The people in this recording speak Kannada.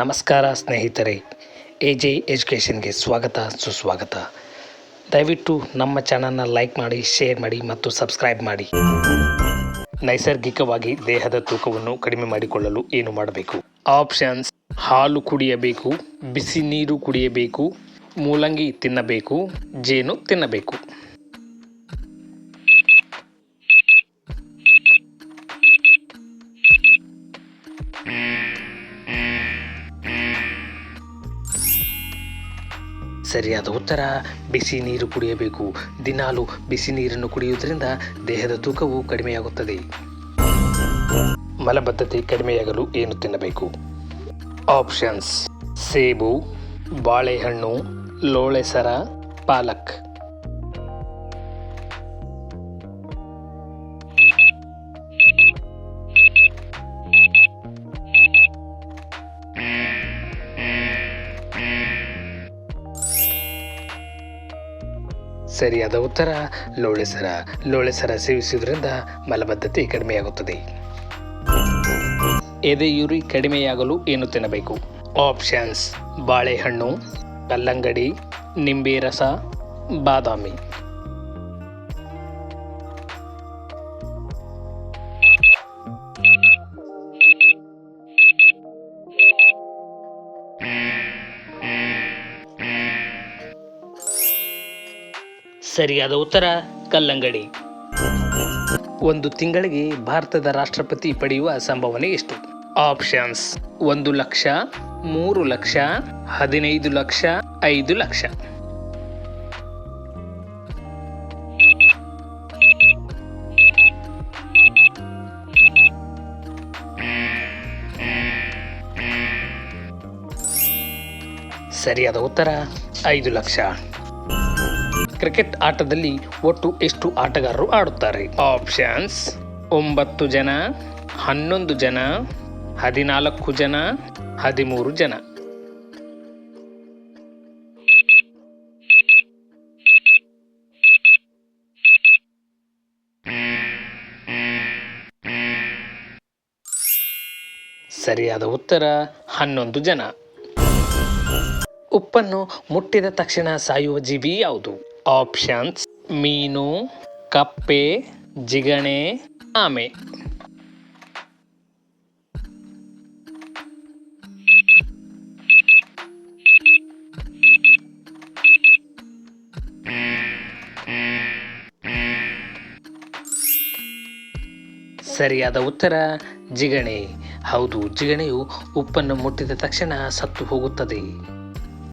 ನಮಸ್ಕಾರ ಸ್ನೇಹಿತರೆ ಎ ಜೆ ಎಜುಕೇಷನ್ಗೆ ಸ್ವಾಗತ, ಸುಸ್ವಾಗತ. ದಯವಿಟ್ಟು ನಮ್ಮ ಚಾನಲ್ನ ಲೈಕ್ ಮಾಡಿ, ಶೇರ್ ಮಾಡಿ ಮತ್ತು ಸಬ್ಸ್ಕ್ರೈಬ್ ಮಾಡಿ. ನೈಸರ್ಗಿಕವಾಗಿ ದೇಹದ ತೂಕವನ್ನು ಕಡಿಮೆ ಮಾಡಿಕೊಳ್ಳಲು ಏನು ಮಾಡಬೇಕು? ಆಪ್ಷನ್ಸ್, ಹಾಲು ಕುಡಿಯಬೇಕು, ಬಿಸಿ ನೀರು ಕುಡಿಯಬೇಕು, ಮೂಲಂಗಿ ತಿನ್ನಬೇಕು, ಜೇನು ತಿನ್ನಬೇಕು. ಸರಿಯಾದ ಉತ್ತರ, ಬಿಸಿ ನೀರು ಕುಡಿಯಬೇಕು. ದಿನಾಲು ಬಿಸಿ ನೀರನ್ನು ಕುಡಿಯುವುದರಿಂದ ದೇಹದ ತೂಕವು ಕಡಿಮೆಯಾಗುತ್ತದೆ. ಮಲಬದ್ಧತೆ ಕಡಿಮೆಯಾಗಲು ಏನು ತಿನ್ನಬೇಕು? ಆಪ್ಷನ್ಸ್. ಸೇಬು, ಬಾಳೆಹಣ್ಣು ಲೋಳೆಸರ ಪಾಲಕ್. ಸರಿಯಾದ ಉತ್ತರ ಲೋಳೆಸರ ಲೋಳೆಸರ ಸೇವಿಸುವುದರಿಂದ ಮಲಬದ್ಧತೆ ಕಡಿಮೆಯಾಗುತ್ತದೆ. ಎದೆಯುರಿ ಕಡಿಮೆಯಾಗಲು ಏನು ತಿನ್ನಬೇಕು? ಆಪ್ಷನ್ಸ್, ಬಾಳೆಹಣ್ಣು, ಕಲ್ಲಂಗಡಿ, ನಿಂಬೆ ರಸ, ಬಾದಾಮಿ. ಸರಿಯಾದ ಉತ್ತರ, ಕಲ್ಲಂಗಡಿ. ಒಂದು ತಿಂಗಳಿಗೆ ಭಾರತದ ರಾಷ್ಟ್ರಪತಿ ಪಡೆಯುವ ಸಂಭಾವನೆ ಎಷ್ಟು? ಆಪ್ಷನ್ಸ್, ಒಂದು ಲಕ್ಷ, ಮೂರು ಲಕ್ಷ, ಹದಿನೈದು ಲಕ್ಷ, ಐದು ಲಕ್ಷ. ಸರಿಯಾದ ಉತ್ತರ, ಐದು ಲಕ್ಷ. ಕ್ರಿಕೆಟ್ ಆಟದಲ್ಲಿ ಒಟ್ಟು ಎಷ್ಟು ಆಟಗಾರರು ಆಡುತ್ತಾರೆ? ಆಪ್ಷನ್ಸ್ ಒಂಬತ್ತು ಜನ, ಹನ್ನೊಂದು ಜನ, ಹದಿನಾಲ್ಕು ಜನ, ಹದಿಮೂರು ಜನ. ಸರಿಯಾದ ಉತ್ತರ, ಹನ್ನೊಂದು ಜನ. ಉಪ್ಪನ್ನು ಮುಟ್ಟಿದ ತಕ್ಷಣ ಸಾಯುವ ಜೀವಿ ಯಾವುದು? ಆಪ್ಷನ್ಸ್ ಮೀನು, ಕಪ್ಪೆ, ಜಿಗಣೆ, ಆಮೆ. ಸರಿಯಾದ ಉತ್ತರ, ಜಿಗಣೆ. ಹೌದು, ಜಿಗಣೆಯು ಉಪ್ಪನ್ನು ಮುಟ್ಟಿದ ತಕ್ಷಣ ಸತ್ತು ಹೋಗುತ್ತದೆ.